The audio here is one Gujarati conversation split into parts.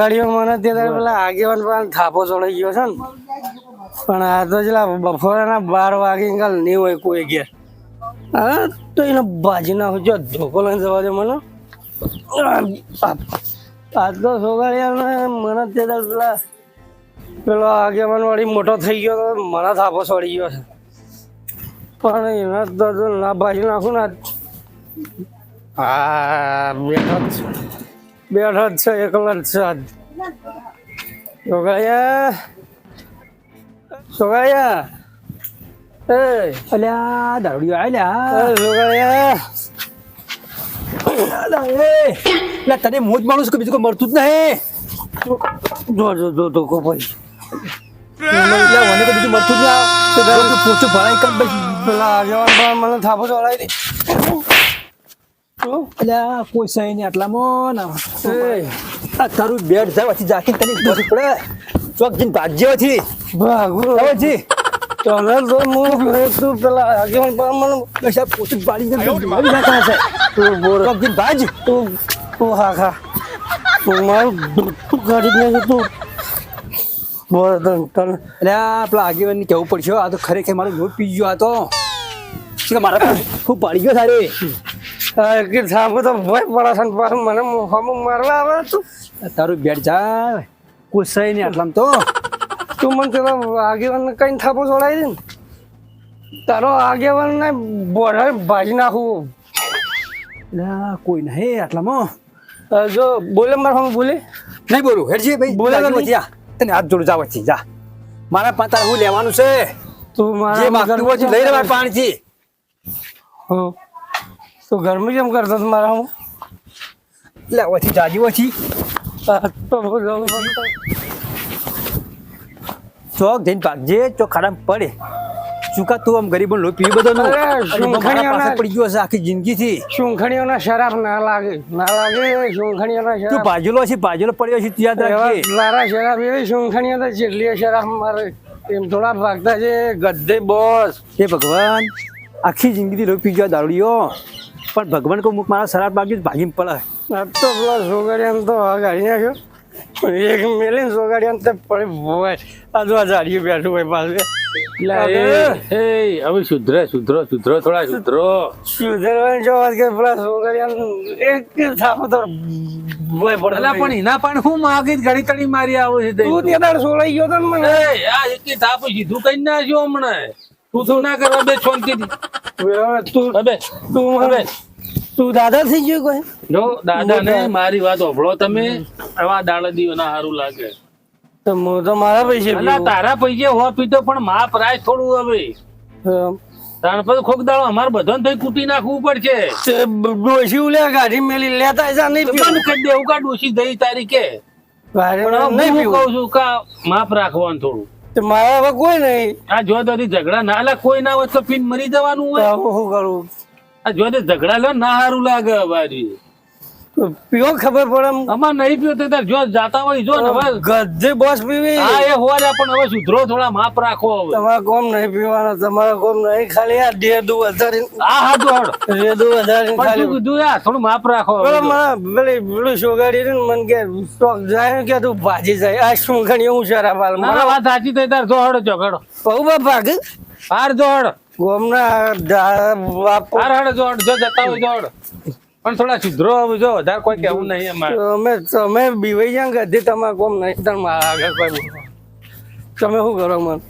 સોગાડીઓ મને તે પેલા આગેવાન પણ થાપો ચડી ગયો છે ને. પણ આ તો જેલા બપોરના બાર વાગે કાલ નહીં હોય કોઈ ઘેર હા તો એને બાજી નાખો જો ધોકો લઈને જવા દે મને. આ તો સોગાડિયા મને તે પેલા પેલો આગેવાન વાળી મોટો થઈ ગયો તો મને થાપો ચડી ગયો છે. પણ એના તો ના બાજી નાખું ને આ બેઠો. બેઠો જ છે એકલો જ છે આજ. સોગાયા સોગાયા એ. અલ્યા દારૂડિયો આલ્યા સોગાયા એટલે તને મોજ માણું છું કે બીજું કોઈ મળતું જ નહીં? જો જો જો તો કો ભાઈ. મને કોઈ બીજું મળતું જ નહીં. તો દારૂ તું પોતું ભરાય કર બસ પેલા પર મને થાપો ચડાવી દે. અલ્યા કોઈ સહી નહીં આટલામાં ના તારું બેડ જાય પછી જાકી તને ખબર પડે. ચોક જઈને ભાજ્યો હતી ભાગુ. ખબર છે તને તો હું તું પેલા આગેવાન પર મને પૈસા પોતું પાડી દે. મારી નાખવાના છે તું બોર ચોક જઈને ભાજ તું તું હા ખા તું મારું જ નાખી તું. બોર તને તને. અલ્યા પેલા આગેવાનને કહેવું પડશે આ તો ખરેખર મારો લોટ પી ગયો આ તો. મારા ખૂબ પાડી ગયો આ કે થાપો તો ભય પડે છે પાછું મને મોહામાં મારવા આવે તું. તારું બેડ નહીં આટલામાં તો. તું મને પેલા આગેવાન કઈ થાપો ચડાવી દે ને. તારો આગેવાન ને બોઢા ભાજી નાખું. અલ્યા કોઈ નહીં આટલામાં. જો બોલે મારા સામે બોલે. નહીં બોલું હેડજી ભાઈ બોલે બોલે નહીં. તને હાથ જોડું જાવ જા. મારા પાંચ તારે હું લેવાનું છે. તું મારા જે માગતું હોય છે લઈ લેવા પાણીથી. હો. તું ગરમી કેમ કરતો હતો મારા હું? એટલે ઓછી જાજી ઓછી. તો. ચોક જઈને ભાગજે ચોક ખાડા પડે. ચૂકા તું આમ ગરીબ લો પી બધો પડી ગયો છે આખી જિંદગીથી. શૂંખણીઓના શરાબ ના લાગે ના લાગે શૂંખણીઓના તું શરાબ. ભાજેલો છે બાજુલો પડ્યો છે ત્યાં યાદ રાખજે. લારા શરાબ એવી શૂંખણીઓ તો જેટલી શરાબ મારે એમ થોડા ભાગતા છે ગદ્દે બોસ. હે ભગવાન આખી જિંદગીથી લો પી ગયો દારૂડિયો. પણ ભગવાન કહું મુખ મારા શરાબ બાકી ભાગીને પડે. આ તો પેલા સોગાડિયાને તો ગાડી નાખ્યો. એક મેલીને સોગાડિયાને તો પડે ભોવાય. આ આ જાડીયું બેઠું હોય પાસે હવે સુધરે સુધરો સુધરો થોડા સુધરો સુધરવાની જો વાત કે પેલા સોગાડિયાને એક થાપો તો પડે. પણ એના પણ હું માગી ઘડી તડી મારી આવો છે તું ત્યાં સોળાઈ ગયો તો મને. આ એકે થાપ સીધું કઈ ના જો હમણાં. તું શું ના કરવા બે તું હવે તું દાદા થઈ ગયો કોઈ? જો દાદા ને મારી વાત ઓભળો તમે આવા દાડા દીવો ના સારું લાગે. તો તો મારા પૈસે તારા પૈસે હો પીતો પણ માપ પ્રાય થોડું હવે. તાણ પછી ખોક દાડો અમારે બધાને થઈ કૂટી નાખવું પડશે. ડોશી ઉલે ગાડી મેલી લેતા જા નહીં. બંધ કરી દેવું કા ડોશી દઈ તારીખે. પણ હું કહું છું કા માપ રાખવાનું થોડું. મારા હવે કોઈ નહીં. આ જો તો ઝઘડા ના લા કોઈ ના હોય તો પીન મરી જવાનું હોય. હું કરું? આ જો ઝઘડા લો ના સારું લાગે બારી પીવો ખબર પડે. અમાર નહીં પીવો તો તાર જો જાતા હોય જો ને હવે. ગજે બોસ પીવી. હા એ હોવા પણ હવે સુધરો થોડા માપ રાખો હવે. તમારા કોમ નહીં પીવાના તમારા કોમ નહીં ખાલી આ ડેદુ વધારી આ હા તો રેદુ વધારી ખાલી કીધું યાર થોડું માપ રાખો પેલો. મને પેલી પેલું સોગાડી ને મને કે સ્ટોક જાય કે તું ભાજી જાય? આ શું ઘણી હું હાલ ના ના, વાત સાચી થઈ તાર જો હળ બહુ બાપા હાર જો હળ ગોમના બાપો હાર હળ જો હળ જો જતા હોય જો પણ થોડા સુધરો જો, વધારે કોઈ કેવું નહીં અમારે. તમે તમે બીવાઈ જાય ગધી તમારે કોમ નહીં તમે આગળ કોઈ તમે શું કરો મને?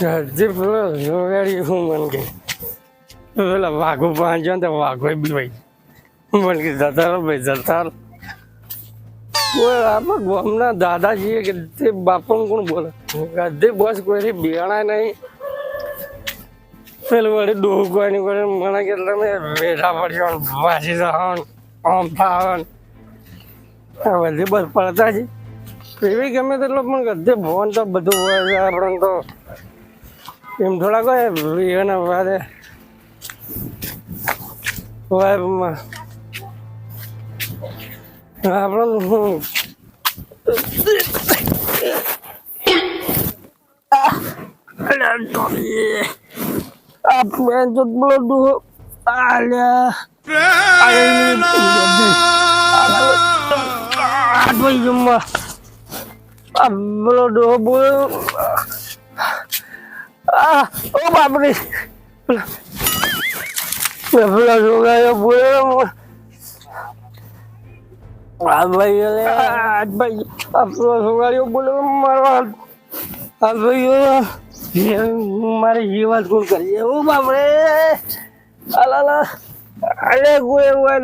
ગધી પેલો જોગાડી હું મન કે. પેલા વાઘો પાંચો ને વાઘો બીવાઈ. મન કે, જતા રહો ભાઈ, જતા રહો. આપણા ગામના દાદાજી બાપા કોણ બોલે? ગધી બસ કોઈ બિયાણા નહીં. પેલું વળી નહીં કોઈ મને કેટલા તમે બેઠા પડશો ને વાસી જાઓ ને આમ થાઓ ને આ બધી બસ પડતા છે એવી ગમે તેટલો પણ ગધે ભવન તો બધું હોય છે તો એમ થોડા કોઈ એના વાદે વાઈફમાં આપણે તો શું આપણે તો પેલો ડોહો આલ્યા આલ્યા હાથ ભાઈ જમવા આ પેલો ડોહો બોલ્યો આ ઓ બાપરે પેલા પેલા છોકરાએ બોલ્યો આ ભાઈ અરે આ ભાઈ આ પેલો છોકરાએ બોલ્યો મારો હાથ આ. મારે જે વાત કોણ કરી ઓ બાપરે અલા અલે ગોય હોય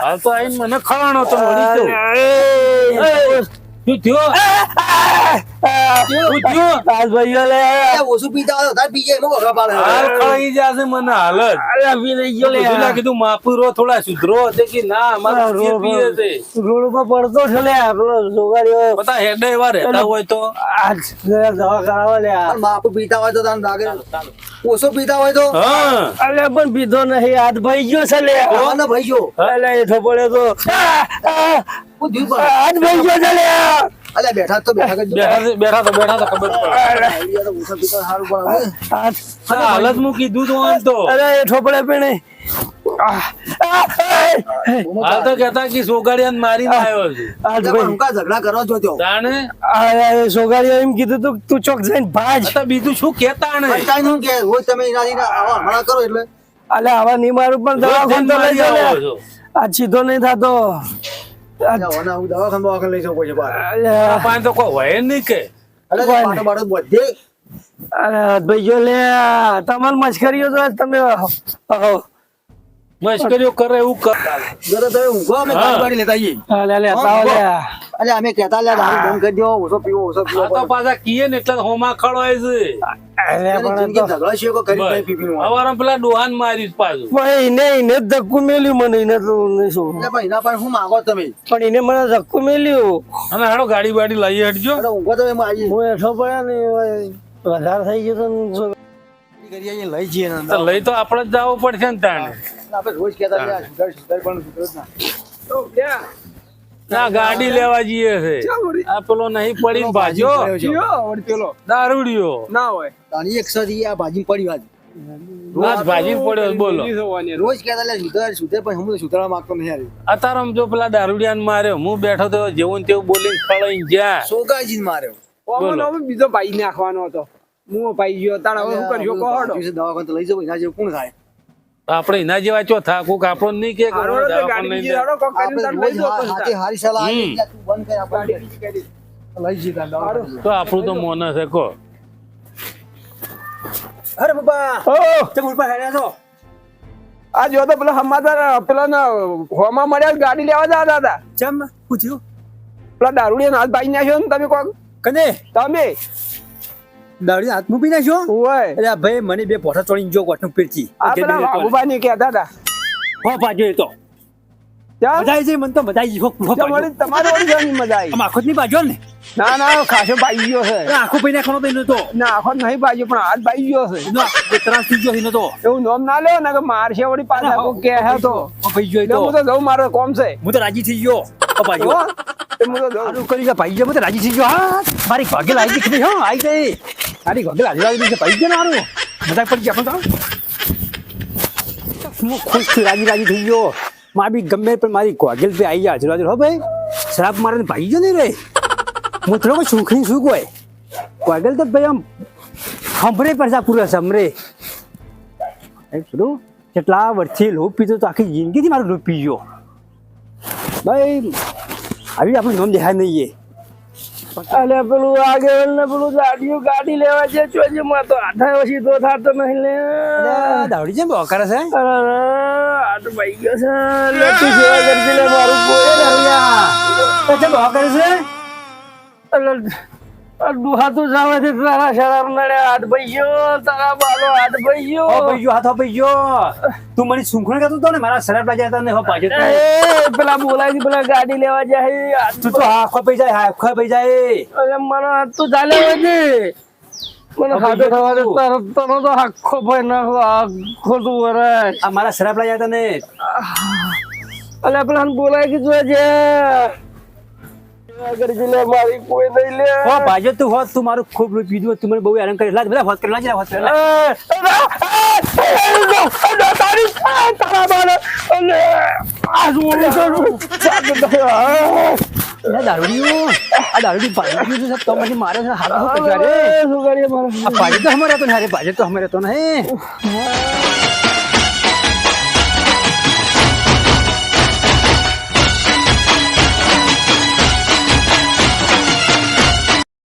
હાલ તો મને ખવાનો તે કે ના અમારે પીએ પીએ છે. રોડ ઉપર પડતો છે લે પેલો છોકરીઓ બધા હેડે એવા રહેતા હોય તો. આજ જરા દવા કરાવો લે. તાર માપું પીતા હોય તો ઓછો પીતા હોય તો? હા. અલે પણ પીધો નહીં. હાથ ભાઈ ગયો છે લે. ભાઈ ગયો. એટલે એ થપડે તો. હાથ ભાઈ ગયો છે લે. અલ્યા બેઠા તો બેઠા. બેઠા બેઠા તો બેઠા તો ખબર પડે. આઈડિયા તો ઓછા પીતા સારું પણ હવે. હાથ હા, હાલ જ હું કીધું તો આમ તો. અરે એ ઠોપડે પીણે હાલ તો કેતા કે સોગાડિયાને મારીને આવ્યો છે. ઝઘડા કરો છો તો તાણે? આ એ એમ કીધું તું તું ચોક જઈને ભાજ. તો બીજું શું કેતા ને? કે હોય તમે એનાથી ના આવા હમણાં કરો એટલે. અલે આવા નહીં મારું પણ દવાખાને તો લઈ જાવ જાઓ આ સીધો નહીં થતો. હું દવાખાને દવાખાને લઈ જાઉં પછી આ પાસે તો કોઈ હોય નહીં કે. કોઈ પાટો બાટો બધે અરે ભાઈ જો લે તમારી મશ્કરીઓ તો તમે. મશ્કરીઓ કરે એવું કર. જો તમે ઊંઘો અમે હા. ગાડી લેતા આવીએ. અલે લે તાવ લે. અલે અમે કહેતા લે દારૂ બંધ કરી દો ઓછો પીવો ઓછો આ પીવો તો પાછા કીએ ને એટલે હોમા ખળવાય છે. અરે પણ તો ઝઘડા છે કો કરી પી હોય. સવારે પેલા ડોહાન મારી પાછું. પણ એને એને જ ધક્કું મેલ્યું મને એને તો નહીં શું. એટલે પણ એના પાસે શું માંગો તમે? પણ એને મને ધક્કો મેલ્યું. અને હાડો ગાડી બાડી લઈ હટજો. અરે ઊંઘો તો એમાં આવીએ હું એઠો પડ્યા ને વધારે થઈ ગયો તો લઈ જઈએ ને લઈ તો આપણે જ જવું પડશે ને તાણે. આપણે રોજ કહેતા લે, સુધાર સુધાર પણ સુધરો જ ના. ના ગાડી લેવા જઈએ છે. આ પેલો નહીં ભાજો પેલો? દારૂડિયો. તાની એક સદી આ ભાજી પડી વાત. પડ્યો બોલો. રોજ કહેતા લે સુધાર સુધાર પણ હું સુધારવા માંગતો નહીં હારી અત્યારે આમ જો પેલા દારૂડિયાને માર્યો હું બેઠો તો જેવું ને તેવું બોલીને જ્યાં. સોગાજી માર્યો. બીજો ભાઈ નાખવાનો હતો. હું ભાઈ ગયો તાણ હવે શું કર્યો કહો દવાખાને લઈ જવું એના જેવું કોણ થાય? આપણે એના જેવા ચો થા કોક આપણો નહીં કે તો આપણે તું બંધ કર આપણે લઈ જઈએ તાન દવાખાને. તો આપણું તો મોન છે કો. અરે બાપા ઓ! તે ઉપર હેડ્યા છો? આ જો તો પેલા સમાચાર પેલા ના હોમાં મળ્યા ગાડી લેવા જતા હતા ચમ પૂછ્યું? પેલા દારૂડિયા નાથ ભાઈ નાખ્યો ને તમે કોક. કને? તમે? દાડી હાથ મૂકી નાખ્યો ઓય. અરે ભાઈ મને બે પોઠા ચોળી જો ગોઠનું પીરતી આ પેલા કહેતા હતા હો પાજો એ તો. મજા આવી મને તો મજા આવી હો હો ત્યાં વળી જવાની મજા આવી. આખો નહીં બાજો ને? ના ના ખાસો ભાઈ ગયો છે. આખો ભાઈ નાખવાનો તો તો ના આખો નહીં ભાઈ પણ હાથ ભાઈ ગયો છે. ત્રાસ થઈ ગયો તો. એવું નામ ના લે ને કે મારશે વળી પાછા કોઈ હે તો. ભાઈ ગયો તો. હું તો જઉં મારો કોમ છે. હું તો રાજી થઈ ગયો. હો પાજો હો? તે હું તો જઉં સારું કરી ભાઈ ગયો હું તો રાજી થઈ ગયો હા મારી ભાગે આવી દીધી હો આવી ગઈ મારી ભાગે આવી આવી દીધી ભાઈ ગયો ને મારું મજાક પડી ગયા પણ તો હું ખુશ છું રાજી રાજી થઈ ગયો માં બી ગમે પણ મારી ગોગેલ પે આવી ગયા આજુ હો ભાઈ શરાબ મારે ભાઈ ગયો નહીં રે હું થોડો કોઈ સુખ હોય ગોગેલ તો ભાઈ આમ હમરે પરસા પૂરા સમરે એ પેલું કેટલા વર્ષથી લોભ પીતો તો આખી જિંદગીથી મારો લોભ પી ગયો ભાઈ આવી આપણું નામ દેખાય નહીં અને પેલું આગળ ને પેલું ગાડીઓ ગાડી લેવા છે ચોજી માં તો આઠા તો થાતો નહીં લે. દાવડી છે બહુ કરે છે? આઠ ભાઈ ગયો છે. લે સેવા કરજે લે મારું કોઈ તો જેમ કરે છે? અલે આ ડુહા તો જાવે છે તારા શરાર નડે આઠ ભાઈ ગયો તારા બાલો આઠ ભાઈ ઓ ગયો ભાઈ ગયો હાથ ભાઈ ગયો તું મને સુંખણ કરતો તો ને મારા શરાબ લાગ્યા હતા ને હો એ પેલા બોલાય છે પેલા ગાડી લેવા જાય. તું તો આખો પઈ જાય આખો પઈ જાય. અરે મને હાથ તો ચાલે છે મને હાથે થવા દે તારો તનો તો આખો ભાઈ નાખો આખો તું આ મારા શરાબ લાગ્યા હતા ને અલે પેલા બોલાય કે જોજે મારી કોઈ નહીં લે હો ભાજો તું હોત તું મારું ખૂબ પીધું હોત, તું મને બહુ હેરાન કરી લાજ બધા હોત કરી લાજ હોત કરી લાજ. એ, એ, તારી તારા બાને અને આ જોડું કરું અરે દારૂડિયો આ દારૂડી તો મને મારે છે હાથ શું કરીએ મારે આ પાડી તો અમારે તો હારે પાડી તો હમરે તો નહીં